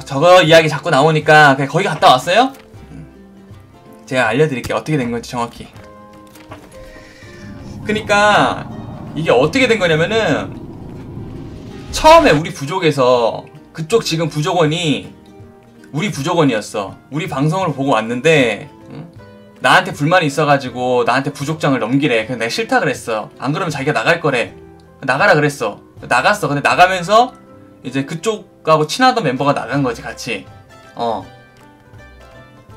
저거 이야기 자꾸 나오니까 그냥 거기 갔다 왔어요? 음. 제가 알려드릴게요. 어떻게 된 건지 정확히. 그니까 이게 어떻게 된 거냐면은 처음에 우리 부족에서 그쪽 지금 부족원이 우리 부족원이었어. 우리 방송을 보고 왔는데 응? 나한테 불만이 있어가지고 나한테 부족장을 넘기래. 그래서 내가 싫다 그랬어. 안 그러면 자기가 나갈 거래. 나가라 그랬어. 나갔어. 근데 나가면서 이제 그쪽하고 친하던 멤버가 나간 거지 같이. 어.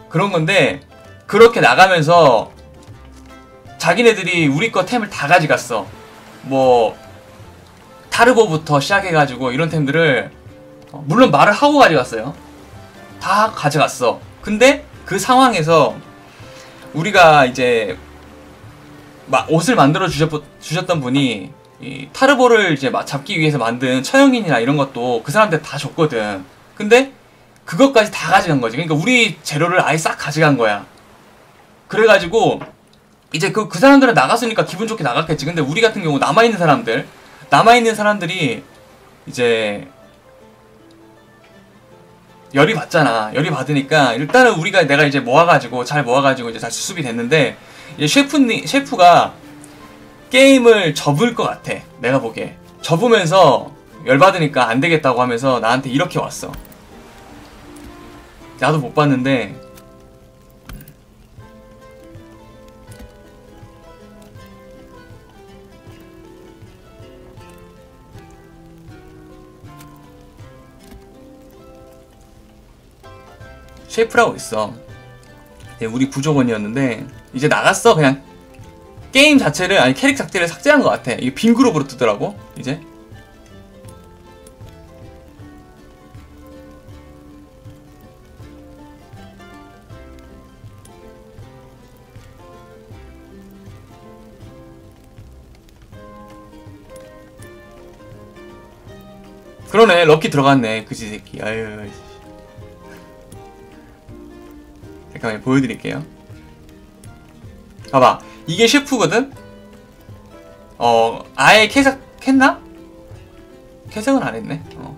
그런 건데 그렇게 나가면서 자기네들이 우리 거 템을 다 가져갔어. 뭐 타르보부터 시작해가지고 이런 템들을 어, 물론 말을 하고 가져갔어요. 다 가져갔어. 근데 그 상황에서 우리가 이제 막 옷을 만들어 주셨, 주셨던 분이 이 타르보를 이제 막 잡기 위해서 만든 처형인이나 이런 것도 그 사람들 다 줬거든. 근데 그것까지 다 가져간 거지. 그러니까 우리 재료를 아예 싹 가져간 거야. 그래가지고 이제 그, 그 사람들은 나갔으니까 기분 좋게 나갔겠지. 근데 우리 같은 경우 남아있는 사람들, 남아있는 사람들이 이제 열이 받잖아. 열이 받으니까 일단은 우리가 내가 이제 모아가지고 잘 모아가지고 이제 잘 수습이 됐는데 이제 셰프 셰프가 게임을 접을 것 같아. 내가 보기에 접으면서 열 받으니까 안 되겠다고 하면서 나한테 이렇게 왔어. 나도 못 봤는데 셰프라고 있어. 네, 우리 부족원이었는데 이제 나갔어 그냥 게임 자체를 아니 캐릭 자체를 삭제한 것 같아. 이게 빈 그룹으로 뜨더라고 이제. 그러네 럭키 들어갔네 그지 새끼 아유 잠깐만 보여드릴게요 봐봐 이게 셰프거든? 어 아예 캐삭 했나? 캐삭은 안 했네. 어.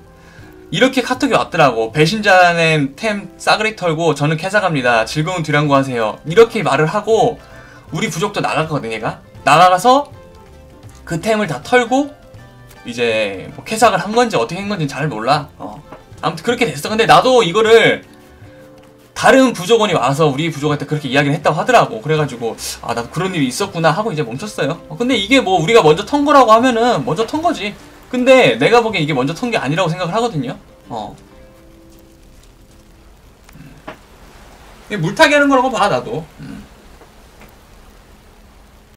이렇게 카톡이 왔더라고. 배신자님 템 싸그리 털고 저는 캐삭합니다. 즐거운 뒤랑구 하세요. 이렇게 말을 하고 우리 부족도 나갔거든 얘가. 나가서 그 템을 다 털고 이제 뭐 캐삭을 한 건지 어떻게 한 건지 잘 몰라. 어. 아무튼 그렇게 됐어. 근데 나도 이거를 다른 부족원이 와서 우리 부족한테 그렇게 이야기를 했다고 하더라고. 그래가지고 아 나도 그런 일이 있었구나 하고 이제 멈췄어요. 어, 근데 이게 뭐 우리가 먼저 턴 거라고 하면은 먼저 턴 거지. 근데 내가 보기엔 이게 먼저 턴 게 아니라고 생각을 하거든요. 어. 음. 물타기 하는 거라고 봐 나도. 음.